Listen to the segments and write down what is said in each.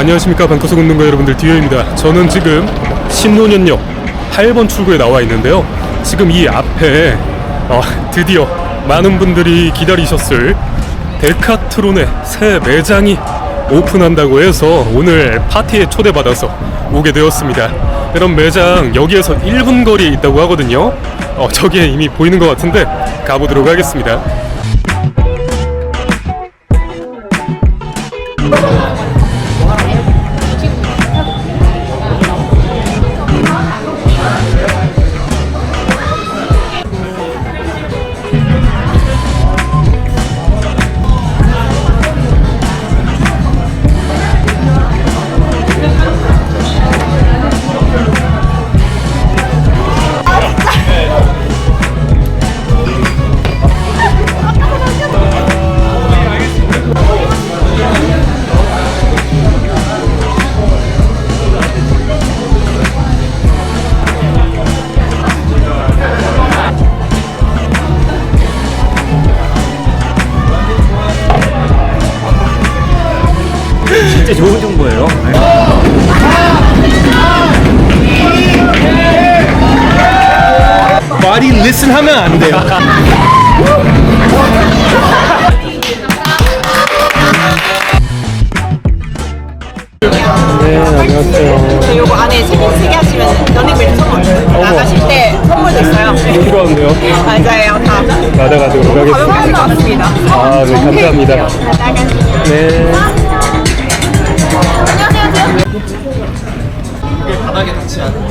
안녕하십니까 방구석 운동가 여러분들 디오입니다. 저는 지금 신논현역 8번 출구에 나와 있는데요. 지금 이 앞에 어, 드디어 많은 분들이 기다리셨을 데카트론의 새 매장이 오픈한다고 해서 오늘 파티에 초대받아서 오게 되었습니다. 그럼 매장 여기에서 1분 거리에 있다고 하거든요. 어, 저기에 이미 보이는 것 같은데 가보도록 하겠습니다. 말이 리슨 하면 안 돼요. 저 요거 안에 책임 쓰게 하시면 러닝벨트 선물 나가실 때 선물도 있어요. 필요한데요. 맞아요. 다 받아가도록 하겠습니다. 가볍게 것 같습니다. 아, 네, 감사합니다. 네. 바닥에 닿지 않은.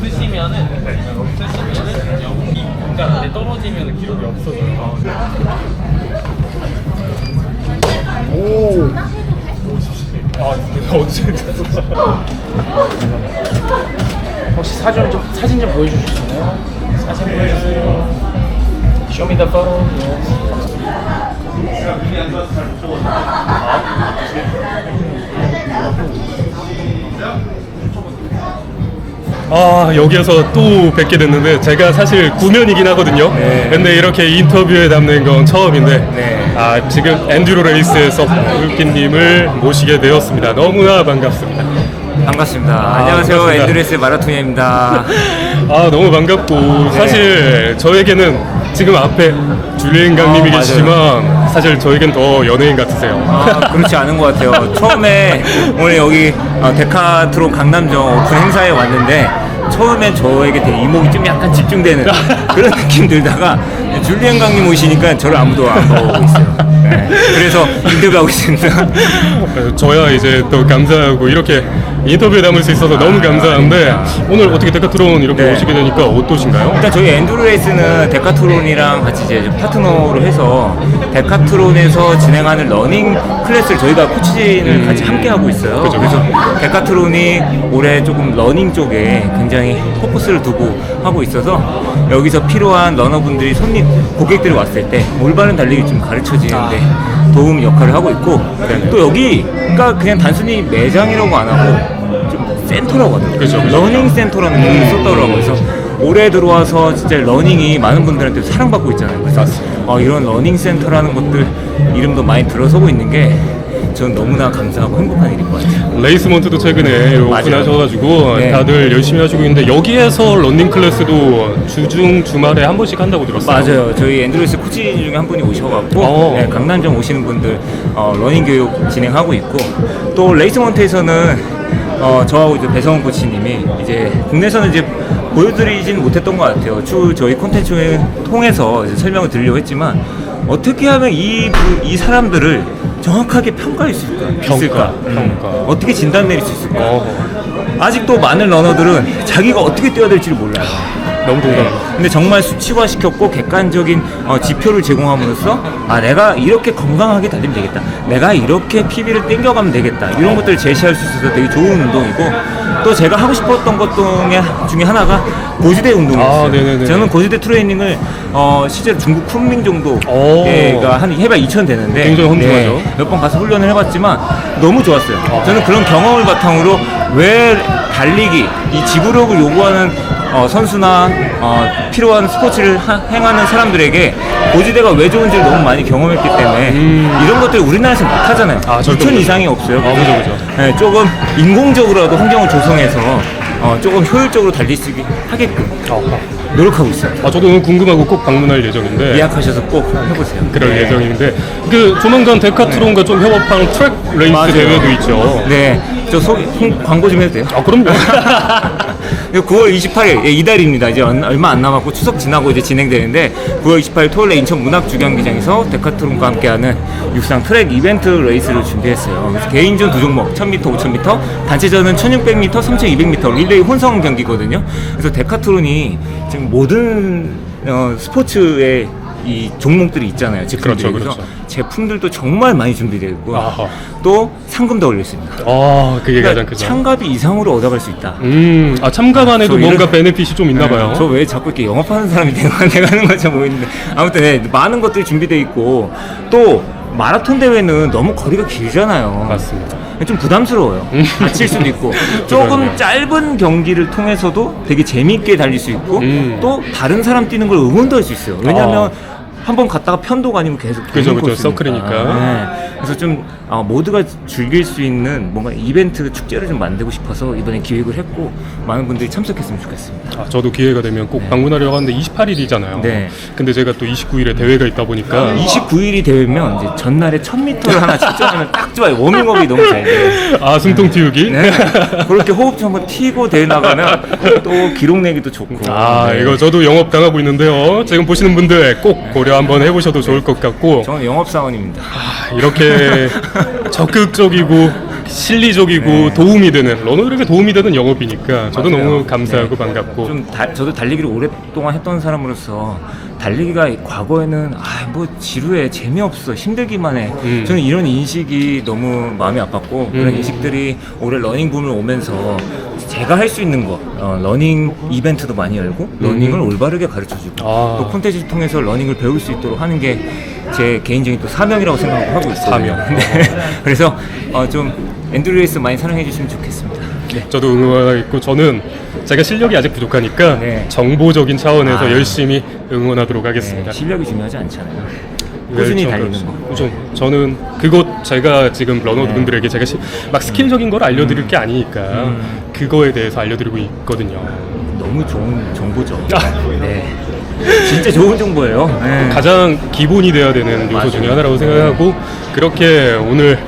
쓰시면은 쓰시면은 여기 공간에 떨어지면 기록이 없어져요. 혹시 사진 좀 사진 좀 보여주실 수 있나요? 사진 보여주세요. Show me the photo. 아 여기에서 또 뵙게 됐는데 제가 사실 구면이긴 하거든요. 네. 근데 이렇게 인터뷰에 담는 건 처음인데 네. 아 지금 엔듀로 레이스에서 울기님을 모시게 되었습니다. 너무나 반갑습니다. 반갑습니다. 아, 안녕하세요. 반갑습니다. 엔드레스 마라톤입니다. 아 너무 반갑고 사실 저에게는 지금 앞에 줄리엔 강님이 맞아요. 계시지만 사실 저에겐 더 연예인 같으세요. 아, 그렇지 않은 것 같아요. 처음에 오늘 여기 어, 데카트론 강남점 오픈 행사에 왔는데 처음엔 저에게 되게 이목이 좀 약간 집중되는 그런 느낌 들다가 줄리엔 강님 오시니까 저를 아무도 안 보고 있어요. 네. 그래서 인터뷰하고 있습니다. 저야 이제 또 감사하고 이렇게 인터뷰에 담을 수 있어서 너무 감사한데 오늘 어떻게 데카트론 이렇게 네. 오시게 되니까 어떠신가요? 일단 저희 엔두로 레이스는 데카트론이랑 같이 이제 좀 파트너로 해서 데카트론에서 진행하는 러닝 클래스를 저희가 코치진을 같이 함께 하고 있어요. 그죠, 그래서 데카트론이 올해 조금 러닝 쪽에 굉장히 포커스를 두고 하고 있어서 여기서 필요한 러너분들이 손님 고객들이 왔을 때 올바른 달리기 좀 가르쳐 주는데 도움 역할을 하고 있고 또 여기가 그냥 단순히 매장이라고 안 하고 좀 센터라고 하더라고요. 그죠, 그죠. 러닝 센터라는 표현을 썼더라고요. 그래서 올해 들어와서 진짜 러닝이 많은 분들한테 사랑받고 있잖아요. 그래서 어, 이런 러닝 센터라는 것들 이름도 많이 들어서고 있는 게전 너무나 감사하고 행복한 일인 것 같아요. 레이스먼트도 최근에. 오픈하셔가지고 네. 다들 열심히 하시고 있는데 여기에서 런닝 클래스도 주중 주말에 한 번씩 한다고 들었어요. 맞아요. 저희 앤드로이스 코치 중에 한 분이 오셔갖고 어. 네, 강남점 오시는 분들 어, 러닝 교육 진행하고 있고 또 레이스먼트에서는 어, 저하고 이제 배성훈 코치님이 이제 국내에서는 이제 보여드리진 못했던 것 같아요. 추 저희 콘텐츠를 통해서 설명을 드리려고 했지만 어떻게 하면 이, 부- 이 사람들을 정확하게 평가할 수 있을까? 평가, 있을까? 음. 평가. 어떻게 진단 내릴 수 있을까? 어, 아직도 많은 러너들은 자기가 어떻게 뛰어야 될지를 몰라요. 너무 네. 동감. 근데 정말 수치화 시켰고 객관적인 어, 지표를 제공함으로써 아 내가 이렇게 건강하게 달리면 되겠다. 내가 이렇게 PB를 땡겨가면 되겠다. 이런 것들을 제시할 수 있어서 되게 좋은 운동이고 또 제가 하고 싶었던 것 중에, 중에 하나가 고지대 운동이었어요. 아, 네네네. 저는 고지대 트레이닝을 어, 실제로 중국 쿤밍 정도 오. 한 해발 2천 되는데 굉장히 험중하죠. 몇 번 가서 훈련을 해봤지만 너무 좋았어요. 저는 그런 경험을 바탕으로 왜 달리기 이 지구력을 요구하는 어, 선수나 어, 필요한 스포츠를 하- 행하는 사람들에게 고지대가 왜 좋은지를 너무 많이 경험했기 때문에 이런 것들 우리나라에서 못 하잖아요. 음. 아, 절대 2천 못하죠. 이상이 없어요. 아, 그죠, 그죠. 네, 조금 인공적으로라도 환경을 조성해서 어, 조금 효율적으로 달릴 수 있게 하게끔 노력하고 있어요. 아, 저도 너무 궁금하고 꼭 방문할 예정인데. 예약하셔서 꼭 해보세요. 그럴 네. 예정인데 그 조만간 데카트론과 좀 협업한 트랙 레이스 맞아요. 대회도 있죠. 네, 저 소, 홍- 광고 좀 해도 돼요? 아 그럼요. 9월 28일 예, 이달입니다. 이제 얼- 얼마 안 남았고 추석 지나고 이제 진행되는데 9월 28일 토요일에 인천 문학주경기장에서 데카트론과 함께하는 육상 트랙 이벤트 레이스를 준비했어요. 그래서 개인전 두 종목 1000m, 5000m, 단체전은 1600m, 3200m 릴레이 혼성 경기거든요. 그래서 데카트론이 지금 모든 어, 스포츠의 이 종목들이 있잖아요. 제품들이. 그렇죠, 그래서 그렇죠. 제품들도 정말 많이 준비되어 있고 아하. 또 상금도 올려 있습니다. 아 그게 가장 그러니까 크죠. 참가비 이상으로 얻어갈 수 있다. 음, 아 참가만 해도 저 뭔가 이런- 베네핏이 좀 있나 봐요. 네, 저왜 자꾸 이렇게 영업하는 사람이 되가는 것처럼 보이는데 아무튼 네, 많은 것들이 준비되어 있고 또 마라톤 대회는 너무 거리가 길잖아요. 맞습니다. 좀 부담스러워요. 다칠 수도 있고 조금 그러네요. 짧은 경기를 통해서도 되게 재미있게 달릴 수 있고 음. 또 다른 사람 뛰는 걸 응원도 할 수 있어요. 왜냐하면 한 번 갔다가 편도가 아니면 계속 아. 그죠, 계속 그죠. 서클이니까. 네. 그래서 좀 어, 모두가 즐길 수 있는 뭔가 이벤트 축제를 좀 만들고 싶어서 이번에 기획을 했고 많은 분들이 참석했으면 좋겠습니다. 아, 저도 기회가 되면 꼭 방문하려고 하는데 28일이잖아요. 네. 근데 제가 또 29일에 대회가 있다 보니까 29일이 되면 이제 전날에 1000m를 하나 측정하면 딱 좋아요. 워밍업이 너무 잘 돼요. 아 숨통 틔우기. 네. 그렇게 호흡 좀 한번 튀고 대회 나가면 또 기록 내기도 좋고. 아 네. 이거 저도 영업 당하고 있는데요. 지금 보시는 분들 꼭 고려 한번 해보셔도 좋을 것 같고 저는 영업사원입니다. 아, 이렇게 적극적이고 실리적이고 네. 도움이 되는 러너들에게 도움이 되는 영업이니까 저도 맞아요. 너무 감사하고 네. 반갑고 좀 다, 저도 달리기를 오랫동안 했던 사람으로서 달리기가 과거에는 아 뭐 지루해 재미없어 힘들기만 해 음. 저는 이런 인식이 너무 마음이 아팠고 그런 음. 인식들이 올해 러닝 붐을 오면서 제가 할 수 있는 거 어, 러닝 이벤트도 많이 열고 러닝을 올바르게 가르쳐주고 음. 아. 또 콘텐츠를 통해서 러닝을 배울 수 있도록 하는 게 제 개인적인 또 사명이라고 생각하고 있어요 사명. 네. 그래서 어, 좀 엔드루레이스 많이 사랑해 주시면 좋겠습니다 네. 저도 응원하고 있고 저는 제가 실력이 아직 부족하니까 네. 정보적인 차원에서 아. 열심히 응원하도록 하겠습니다. 네, 실력이 중요하지 않잖아요. 네, 꾸준히 저- 달리는 그렇죠. 거. 그죠. 저는 그것 제가 지금 러너분들에게 제가 시- 막 스킬적인 걸 알려드릴 게 아니니까 음. 그거에 대해서 알려드리고 있거든요. 너무 좋은 정보죠. 아. 네. 진짜 좋은 정보예요. 네. 가장 기본이 돼야 되는 요소 맞아요. 중에 하나라고 생각하고 그렇게 오늘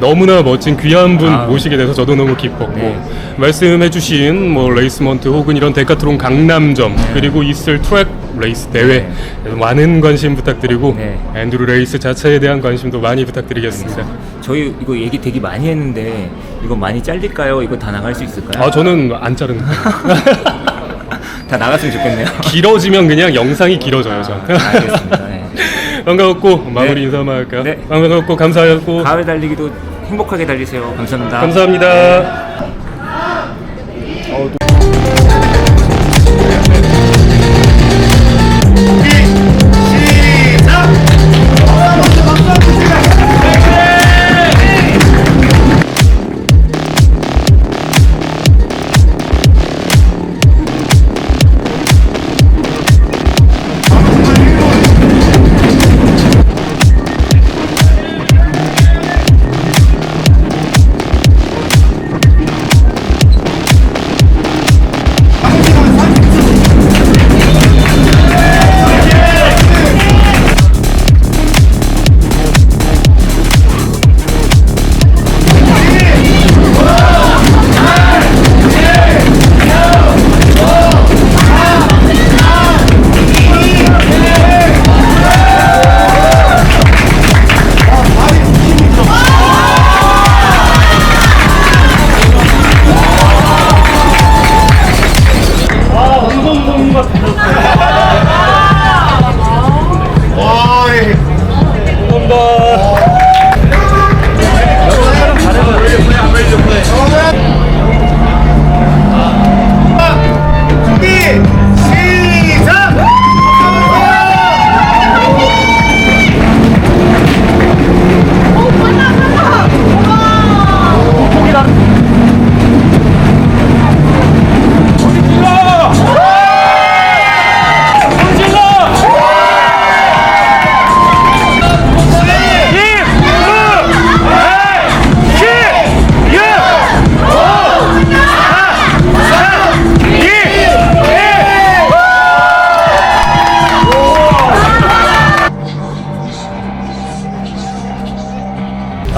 너무나 멋진 귀한 분 아. 모시게 돼서 저도 너무 기뻤고 네. 말씀해주신 뭐 레이스먼트 혹은 이런 데카트론 강남점 그리고 있을 트랙 레이스 대회 네. 많은 관심 부탁드리고 네. 앤드루 레이스 자체에 대한 관심도 많이 부탁드리겠습니다. 저희 이거 얘기 되게 많이 했는데 이거 많이 잘릴까요? 이거 다 나갈 수 있을까요? 아 저는 안 자르는 거예요. 다 나갔으면 좋겠네요. 길어지면 그냥 영상이 길어져요. 저. 알겠습니다. 네. 반가웠고 마무리 네. 인사 한번 할까요? 네. 반가웠고 감사하고 가을 달리기도 행복하게 달리세요. 감사합니다. 감사합니다.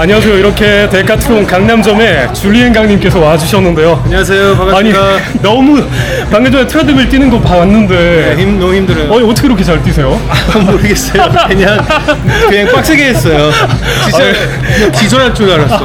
안녕하세요. 이렇게 데카트론 강남점에 줄리엔 강님께서 와주셨는데요. 안녕하세요. 아니 반갑습니다. 너무 방금 전에 트레드밀 뛰는 거 봤는데 힘 너무 힘들어요. 어 어떻게 그렇게 잘 뛰세요? 모르겠어요. 그냥 그냥 빡세게 했어요. 진짜 그냥 기절할 줄 알았어.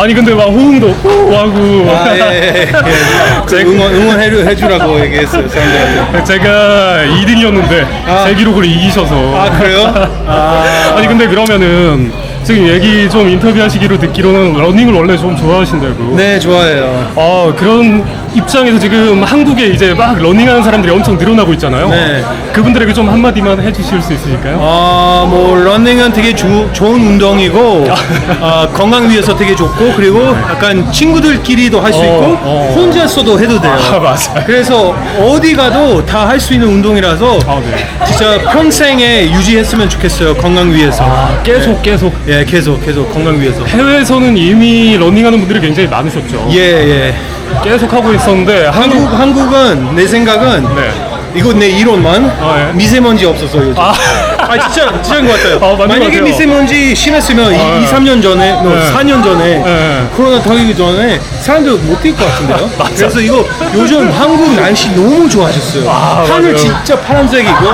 아니 근데 막 호응도 후 하고 아, 예, 예, 예. 그 응원 응원해 해주라고 얘기했어요 사람들한테. 제가 2등이었는데 아. 제 기록으로 이기셔서 아 그래요? 아, 아니 근데 그러면은 지금 얘기 좀 인터뷰하시기로 듣기로는 러닝을 원래 좀 좋아하신다고 네 좋아해요. 아 그런 입장에서 지금 한국에 이제 막 러닝하는 사람들이 엄청 늘어나고 있잖아요 네. 그분들에게 좀 한마디만 해주실 수 있으실까요? 아 뭐 러닝은 되게 주, 좋은 운동이고 아, 건강 위해서 되게 좋고 그리고 약간 친구들끼리도 할수 어, 있고 어. 혼자서도 해도 돼요. 아 맞아요 그래서 어디 가도 다 할 수 있는 운동이라서 아, 네. 진짜 평생에 유지했으면 좋겠어요 건강 위해서. 아, 계속 계속 예, 계속 계속 건강 위해서. 해외에서는 이미 러닝하는 분들이 굉장히 많으셨죠 예, 예. 계속 하고 있었는데 한국 한국 한국은 내 생각은 네. 이거 내 이론만 아, 예. 미세먼지 없어서 요즘. 아. 아, 진짜 진짜인 것 같아요. 아, 맞는 것 만약에 같아요. 미세먼지 심했으면 이 아, 2, 3년 전에, 너 네. 4년 전에 네. 코로나 터지기 전에 사람들 못뛸 것 같은데요. 그래서 이거 요즘 한국 날씨 너무 좋아졌어요. 아, 하늘 맞아요. 진짜 파란색이고,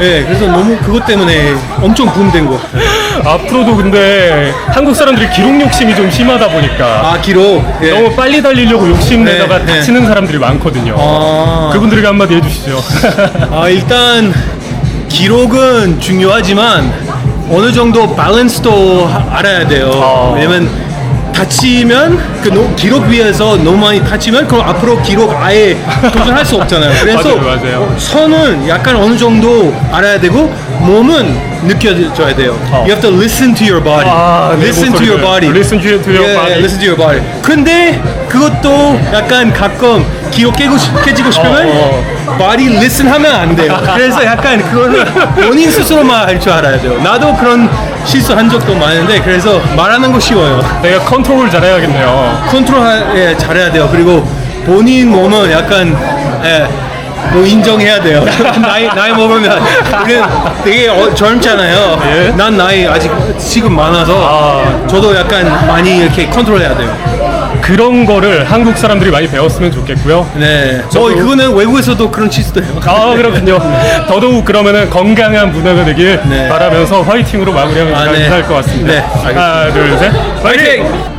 예, 그래서 너무 그것 때문에 엄청 붐된 것 같아요. 앞으로도 근데 한국 사람들이 기록 욕심이 좀 심하다 보니까 아, 기록. 예. 너무 빨리 달리려고 욕심내다가 네, 네. 다치는 사람들이 많거든요. 아. 그분들에게 한마디 해주시죠. 아, 일단 기록은 중요하지만 어느 정도 밸런스도 하- 알아야 돼요. 어. 왜냐면 다치면 그 노- 기록 위에서 너무 많이 다치면 그럼 앞으로 기록 아예 도전할 수 없잖아요. 그래서 맞아요, 맞아요. 선은 약간 어느 정도 알아야 되고 몸은 느껴져야 돼요. 어. You have to listen to your body. 아, 내 listen to your 목소리를. body. Listen to your- to your Yeah, body. listen to your body. 근데 그것도 약간 가끔 기록 깨고 싶, 깨지고 싶으면 어, body listen 하면 안 돼요. 그래서 약간 그거는 본인 스스로만 할 줄 알아야 돼요. 나도 그런 실수한 적도 많은데 그래서 말하는 거 쉬워요. 내가 컨트롤 잘해야겠네요. 컨트롤 하- 예, 잘해야 돼요. 그리고 본인 몸은 약간 예, 뭐 인정해야 돼요. 나이 나이 먹으면 우리는 되게 어, 젊잖아요. 예. 난 나이 아직 지금 많아서 아. 저도 약간 많이 이렇게 컨트롤해야 돼요. 그런 거를 한국 사람들이 많이 배웠으면 좋겠고요. 네. 뭐 그거는 외국에서도 그런 치수돼요. 아 그렇군요. 더더욱 그러면은 건강한 문화가 되길 네. 바라면서 화이팅으로 마무리하면 아, 네. 감사할 것 같습니다. 네, 하나 둘 셋. 화이팅!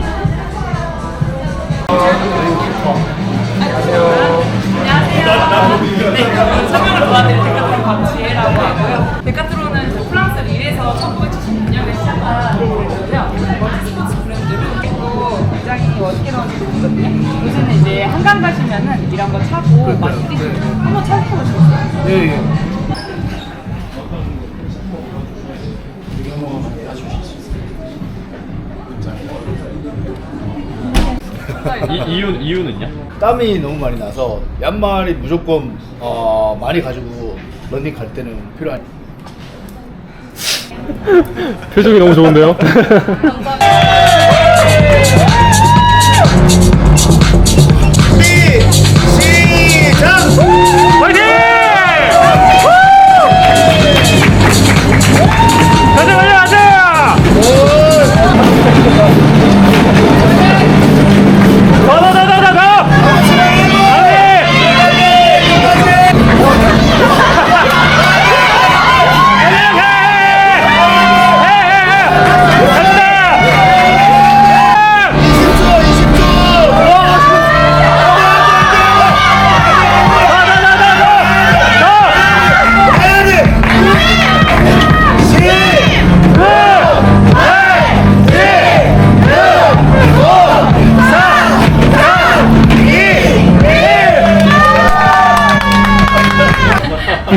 네, 설명을 도와드릴 데카트론 박지혜라고 하고요. 데카트론 한강 가시면은 이런 거 차고 많이 뛰시고 한번 찾아보시겠어요? 땀이 너무 많이 나서 양말이 무조건 어, 많이 가지고 러닝 갈 때는 필요한 표정이 너무 좋은데요. 화이팅! 가자 가자!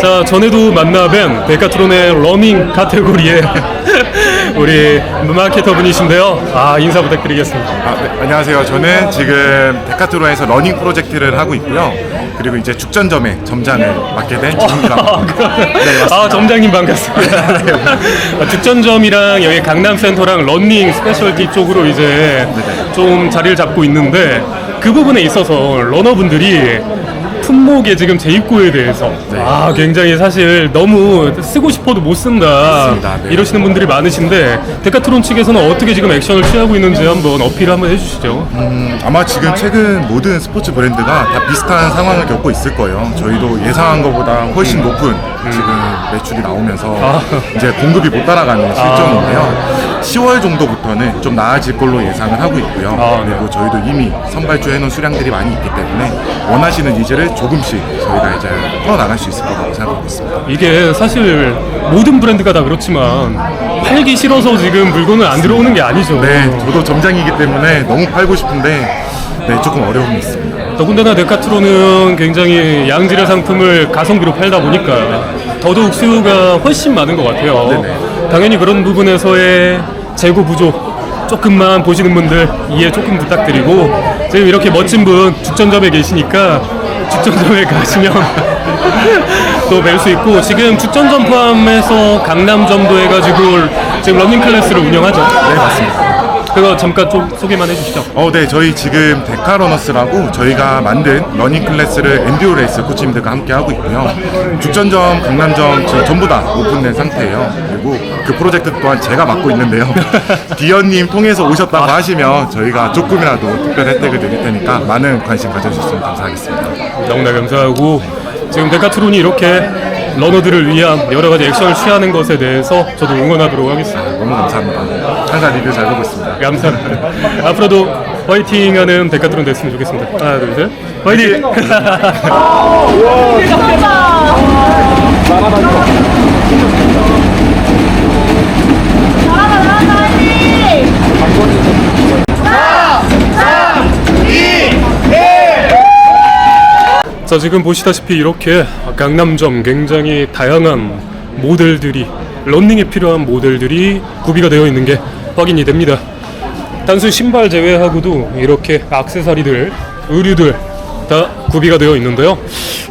자 전에도 만나뵌 데카트론의 러닝 카테고리에 우리 마케터 분이신데요. 아 인사 부탁드리겠습니다. 아, 네, 안녕하세요. 저는 지금 데카트론에서 러닝 프로젝트를 하고 있고요. 그리고 이제 죽전점의 점장을 맡게 된 김웅이라고 합니다. 네, 맞습니다. 아 점장님 반갑습니다. 아, 죽전점이랑 여기 강남센터랑 런닝 스페셜티 쪽으로 이제 좀 자리를 잡고 있는데 그 부분에 있어서 러너분들이 품목의 지금 재입고에 대해서 네. 아 굉장히 사실 너무 쓰고 싶어도 못 쓴다 맞습니다. 네. 이러시는 분들이 많으신데 데카트론 측에서는 어떻게 지금 액션을 취하고 있는지 한번 어필 한번 해주시죠. 음, 아마 지금 최근 모든 스포츠 브랜드가 다 비슷한 상황을 겪고 있을 거예요. 저희도 예상한 것보다 훨씬 높은 지금 매출이 나오면서 이제 공급이 못 따라가는 실정인데요. 10월 정도부터는 좀 나아질 걸로 예상을 하고 있고요. 아, 네. 그리고 저희도 이미 선발주 해놓은 수량들이 많이 있기 때문에 원하시는 니즈를 조금씩 저희가 이제 풀어나갈 수 있을 거라고 생각하고 있습니다. 이게 사실 모든 브랜드가 다 그렇지만 팔기 싫어서 지금 물건을 안 들어오는 게 아니죠. 네, 저도 점장이기 때문에 너무 팔고 싶은데 네, 조금 어려움이 있습니다. 더군다나 데카트론은 굉장히 양질의 상품을 가성비로 팔다 보니까 더더욱 수요가 훨씬 많은 것 같아요. 당연히 그런 부분에서의 재고 부족 조금만 보시는 분들 이해 조금 부탁드리고 지금 이렇게 멋진 분 죽전점에 계시니까 죽전점에 가시면 또 뵐 수 있고 지금 죽전점 포함해서 강남점도 해가지고 지금 러닝 클래스를 운영하죠. 네, 맞습니다. 그거 잠깐 좀 소개만 해주시죠. 어, 네, 저희 지금 데카러너스라고 저희가 만든 러닝 클래스를 엔듀오 레이스 코치님들과 함께 하고 있고요. 죽전점, 강남점 지금 전부 다 오픈된 상태예요. 그리고 그 프로젝트 또한 제가 맡고 있는데요. 디언님 통해서 오셨다고 하시면 저희가 조금이라도 특별 혜택을 드릴 테니까 많은 관심 가져주셨으면 감사하겠습니다. 너무나 감사하고 지금 데카트론이 이렇게 러너들을 위한 여러 가지 액션을 취하는 것에 대해서 저도 응원하도록 하겠습니다. 너무 감사합니다. 항상 리뷰 잘 보고 있습니다. 감사합니다. 앞으로도 화이팅하는 데카트론 됐으면 좋겠습니다. 하나, 둘, 셋. 화이팅! 자 지금 보시다시피 이렇게 강남점 굉장히 다양한 모델들이 런닝에 필요한 모델들이 구비가 되어 있는 게 확인이 됩니다. 단순 신발 제외하고도 이렇게 액세서리들, 의류들 다 구비가 되어 있는데요.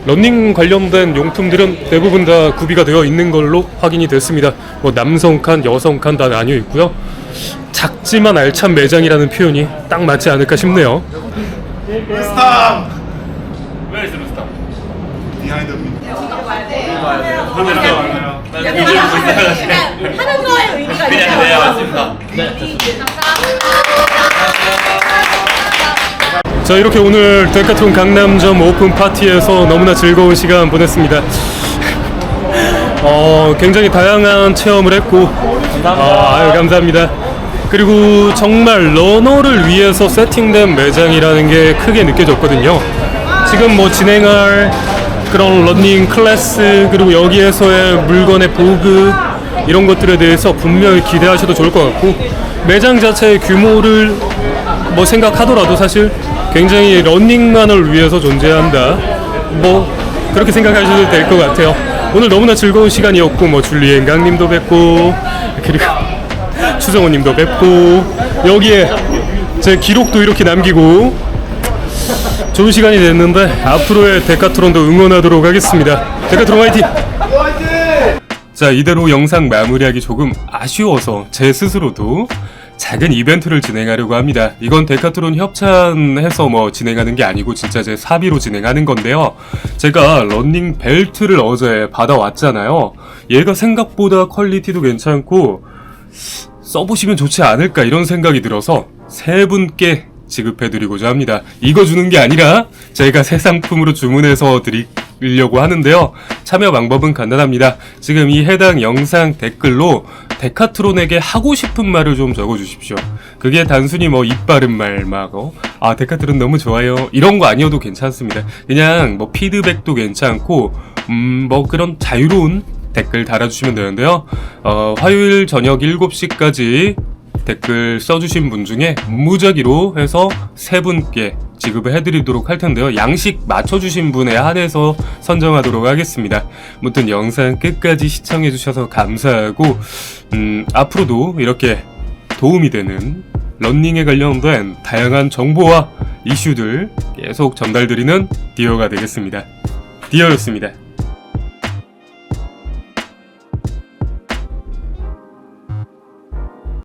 런닝 관련된 용품들은 대부분 다 구비가 되어 있는 걸로 확인이 됐습니다. 뭐 남성 칸, 여성 칸 다 나뉘어 있고요. 작지만 알찬 매장이라는 표현이 딱 맞지 않을까 싶네요. 하는 거에 의미가 있어요. 네 맞습니다. 자 이렇게 오늘 데카트론 강남점 오픈 파티에서 너무나 즐거운 시간 보냈습니다. 어 굉장히 다양한 체험을 했고 아, 아유 감사합니다. 그리고 정말 러너를 위해서 세팅된 매장이라는 게 크게 느껴졌거든요. 지금 뭐 진행할 그런 러닝 클래스 그리고 여기에서의 물건의 보급 이런 것들에 대해서 분명히 기대하셔도 좋을 것 같고 매장 자체의 규모를 뭐 생각하더라도 사실 굉장히 러닝만을 위해서 존재한다. 뭐 그렇게 생각하셔도 될 것 같아요. 오늘 너무나 즐거운 시간이었고 뭐 줄리엔 강님도 뵙고 그리고 추성호님도 뵙고 여기에 제 기록도 이렇게 남기고 좋은 시간이 됐는데 앞으로의 데카트론도 응원하도록 하겠습니다. 데카트론 화이팅! 자 이대로 영상 마무리하기 조금 아쉬워서 제 스스로도 작은 이벤트를 진행하려고 합니다. 이건 데카트론 협찬해서 뭐 진행하는 게 아니고 진짜 제 사비로 진행하는 건데요. 제가 런닝 벨트를 어제 받아왔잖아요. 얘가 생각보다 퀄리티도 괜찮고 써보시면 좋지 않을까 이런 생각이 들어서 세 분께 지급해드리고자 합니다. 이거 주는 게 아니라 제가 새 상품으로 주문해서 드리려고 하는데요. 참여 방법은 간단합니다. 지금 이 해당 영상 댓글로 데카트론에게 하고 싶은 말을 좀 적어주십시오. 그게 단순히 뭐 입바른 말, 막, 어, 아, 데카트론 너무 좋아요. 이런 거 아니어도 괜찮습니다. 그냥 뭐 피드백도 괜찮고, 음, 뭐 그런 자유로운 댓글 달아주시면 되는데요. 어, 화요일 저녁 7시까지 댓글 써주신 분 중에 무작위로 해서 세 분께 지급을 해드리도록 할 텐데요. 양식 맞춰주신 분에 한해서 선정하도록 하겠습니다. 아무튼 영상 끝까지 시청해주셔서 감사하고, 음, 앞으로도 이렇게 도움이 되는 런닝에 관련된 다양한 정보와 이슈들 계속 전달드리는 디어가 되겠습니다. 디어였습니다.